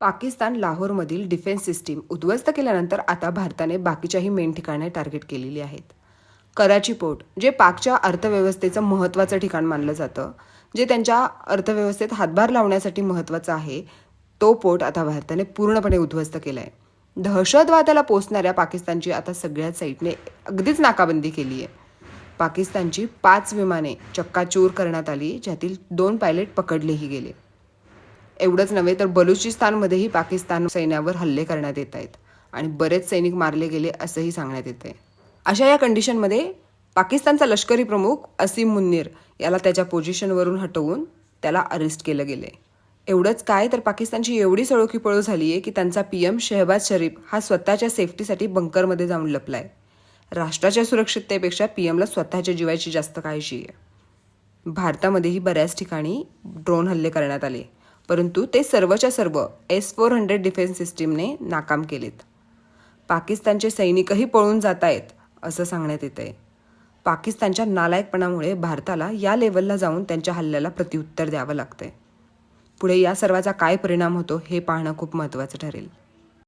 Pakistan लाहोरमधील defence system उद्ध्वस्त केल्यानंतर आता भारताने बाकीच्याही मेन ठिकाणे टार्गेट केलेली आहेत. कराची पोर्ट जे पाकच्या अर्थव्यवस्थेचं महत्त्वाचं ठिकाण मानलं जातं जे त्यांच्या अर्थव्यवस्थेत हातभार लावण्यासाठी महत्त्वाचं आहे तो पोर्ट आता भारताने पूर्णपणे उद्ध्वस्त केला आहे दहशतवादाला पोचणाऱ्या पाकिस्तानची आता सगळ्या साईटने अगदीच नाकाबंदी केली आहे. पाकिस्तानची पाच विमाने चक्काचूर करण्यात आली ज्यातील दोन पायलट पकडलेही गेले. एवढंच नव्हे तर बलुचिस्तानमध्येही पाकिस्तान सैन्यावर हल्ले करण्यात येत आहेत आणि बरेच सैनिक मारले गेले असंही सांगण्यात येत आहे अशा या कंडिशनमध्ये पाकिस्तानचा लष्करी प्रमुख असीम मुन्नीर याला त्याच्या पोझिशनवरून हटवून त्याला अरेस्ट केलं गेले एवढंच काय तर पाकिस्तानची एवढी सळोखीपळू झाली आहे की त्यांचा पी एम शहबाज शरीफ हा स्वतःच्या सेफ्टीसाठी बंकरमध्ये जाऊन लपलाय. राष्ट्राच्या सुरक्षिततेपेक्षा पी एमला स्वतःच्या जीवाची जास्त काळजी आहे. भारतामध्येही बऱ्याच ठिकाणी ड्रोन हल्ले करण्यात आले. परंतु ते सर्वच्या सर्व एस फोर हंड्रेड डिफेन्स सिस्टीमने नाकाम केलेत. पाकिस्तानचे सैनिकही पळून जात आहेत असं सांगण्यात येत आहे पाकिस्तानच्या नालायकपणामुळे भारताला या लेवलला जाऊन त्यांच्या हल्ल्याला प्रत्युत्तर द्यावं लागतंय. पुढे या सर्वाचा काय परिणाम होतो हे पाहणं खूप महत्त्वाचं ठरेल.